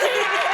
Yeah.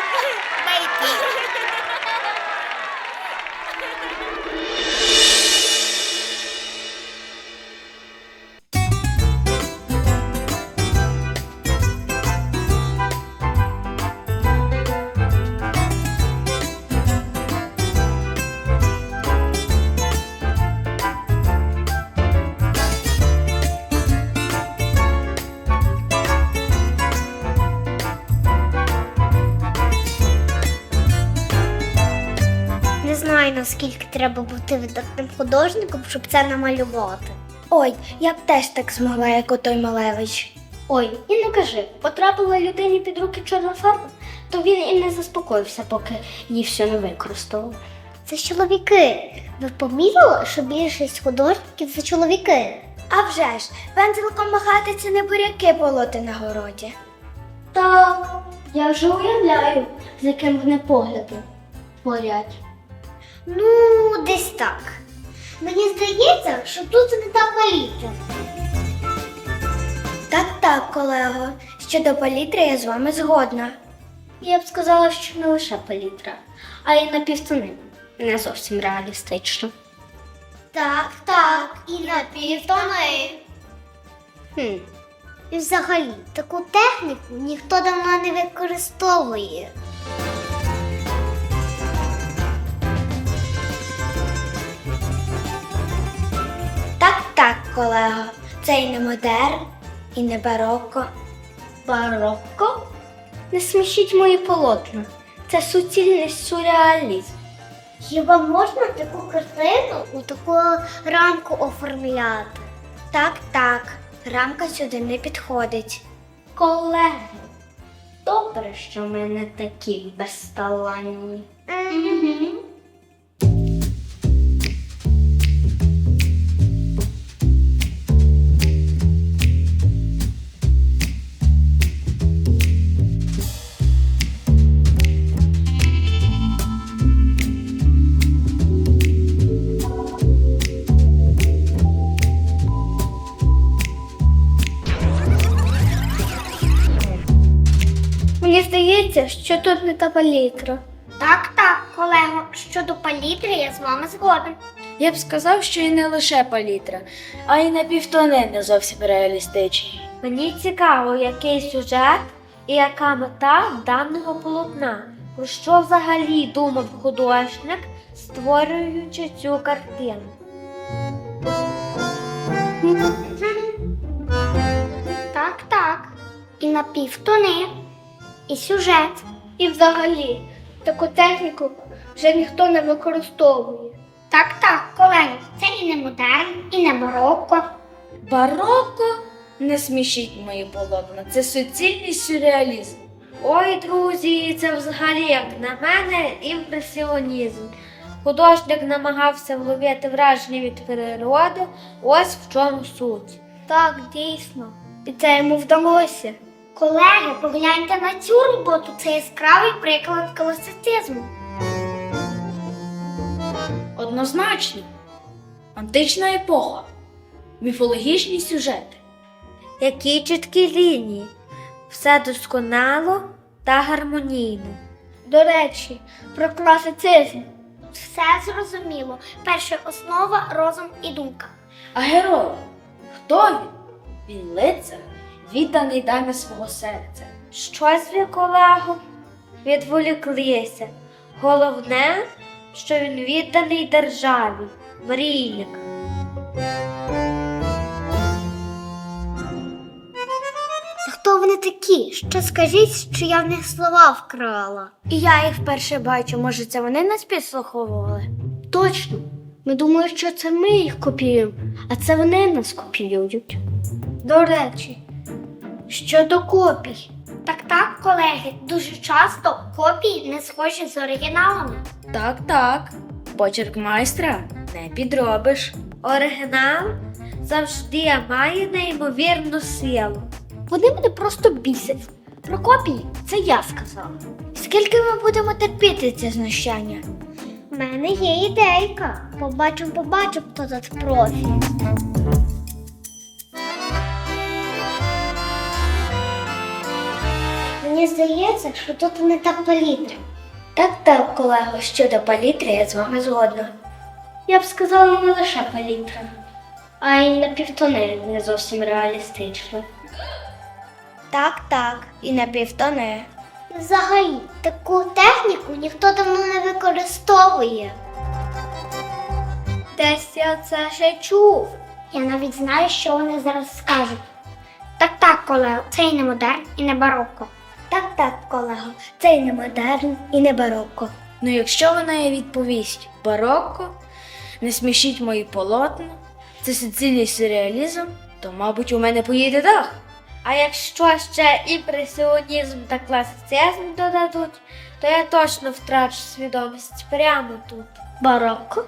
знаю, наскільки треба бути видатним художником, щоб це намалювати. Ой, я б теж так змогла, як отой Малевич. Ой, і не кажи, потрапила людині під руки чорна фарба, то він і не заспокоївся, поки її все не використовував. Це чоловіки. Ви помітили, що більшість художників це чоловіки? А вже ж, пензликом махати це не буряки полоти на городі. Так, я вже уявляю, з яким вони поглядом творять. Ну, десь так. Мені здається, що тут не та палітра. Так, так, колего. Щодо палітри я з вами згодна. Я б сказала, що не лише палітра, а й напівтонина. Не зовсім реалістично. Так, так, і на півтони. Хм. І взагалі, таку техніку ніхто давно не використовує. Колего. Це і не модерн, і не бароко. Барокко? Не смішіть мої полотна. Це суцільний сюрреалізм. Хіба можна таку картину у таку рамку оформляти? Так, так. Рамка сюди не підходить. Колеги, добре, що ми не такі безталанні. Здається, що тут не та палітра. Так, так, колего, щодо палітри я з вами згоден. Я б сказав, що і не лише палітра, а й напівтони не зовсім реалістичні. Мені цікаво, який сюжет і яка мета даного полотна. Про що взагалі думав художник, створюючи цю картину? Так, так. І на півтони, і сюжет. І взагалі, таку техніку вже ніхто не використовує. Так, так, колеги, це і не модерн, і не барокко. Бароко? Не смішіть мої полотна, це суцільний сюрреалізм. Ой, друзі, це взагалі, як на мене, імпресіонізм. Художник намагався вловити враження від природи, ось в чому суть. Так, дійсно. І це йому вдалося. Колеги, погляньте на цю роботу. Це яскравий приклад класицизму. Однозначно. Антична епоха, міфологічні сюжети. Які чіткі лінії, все досконало та гармонійно. До речі, про класицизм. Все зрозуміло. Перша основа розум і думка. А герой? Хто він? Він лицар, відданий дамі свого серця. Щось ви, колего, відволіклися. Головне, що він відданий державі, мрійник. Та хто вони такі? Ще скажіть, що я в них слова вкрала. І я їх вперше бачу, може, це вони нас підслуховували? Точно. Ми думали, що це ми їх копіюємо, а це вони нас копіюють. До речі, щодо копій. Так, так, колеги, дуже часто копії не схожі з оригіналами. Так, так. Почерк майстра не підробиш. Оригінал завжди має неймовірну силу. Вони мене просто бісять. Про копії це я сказала. Скільки ми будемо терпіти це знущання? У мене є ідейка. Побачимо, побачимо, хто тут профі. Мені здається, що тут не та палітра. Так, так, колего, щодо палітри я з вами згодна. Я б сказала не лише палітра, а й напівтони не зовсім реалістично. Так, так, і на півтони. Взагалі, таку техніку ніхто давно не використовує. Десь я це ще чув. Я навіть знаю, що вони зараз скажуть. Так, так, колего, це і не модерн, і не барокко. Так, так, колего, це і не модерн, і не бароко. Ну, якщо вона їй відповість барокко, не смішіть мої полотна, це суцільний сюрреалізм, то, мабуть, у мене поїде дах. А якщо ще імпресіонізм та класицизм додадуть, то я точно втрачу свідомість прямо тут. Барокко?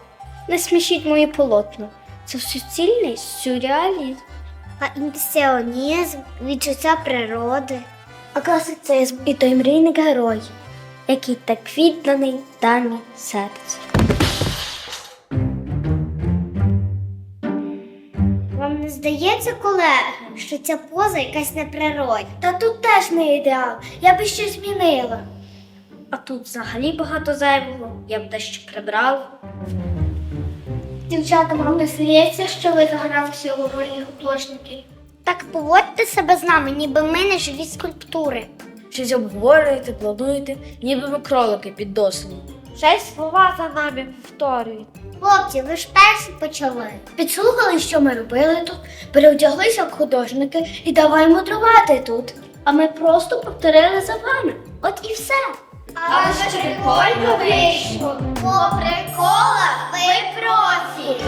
Не смішіть мої полотна. Це суцільний сюрреалізм. А імпресіонізм, відчуття природи. А класицизм і той мрійник герой, який так відданий дамі серця. Вам не здається, колеги, що ця поза якась неприродна? Та тут теж не ідеал. Я би щось змінила. А тут взагалі багато зайвого, я б дещо прибрала. Дівчата, вам не здається, що ви загралися у ролі художників? Так поводьте себе з нами, ніби ми не живі скульптури. Щось обговорюєте, плануєте, ніби ми кролики під досвідом. Й слова за нами повторюють. Хлопці, ви ж перші почали. Підслухали, що ми робили тут, переодяглися в художники і давай мудрувати тут. А ми просто повторили за вами. От і все. Аж прикольно вийшло. По приколах ви профі.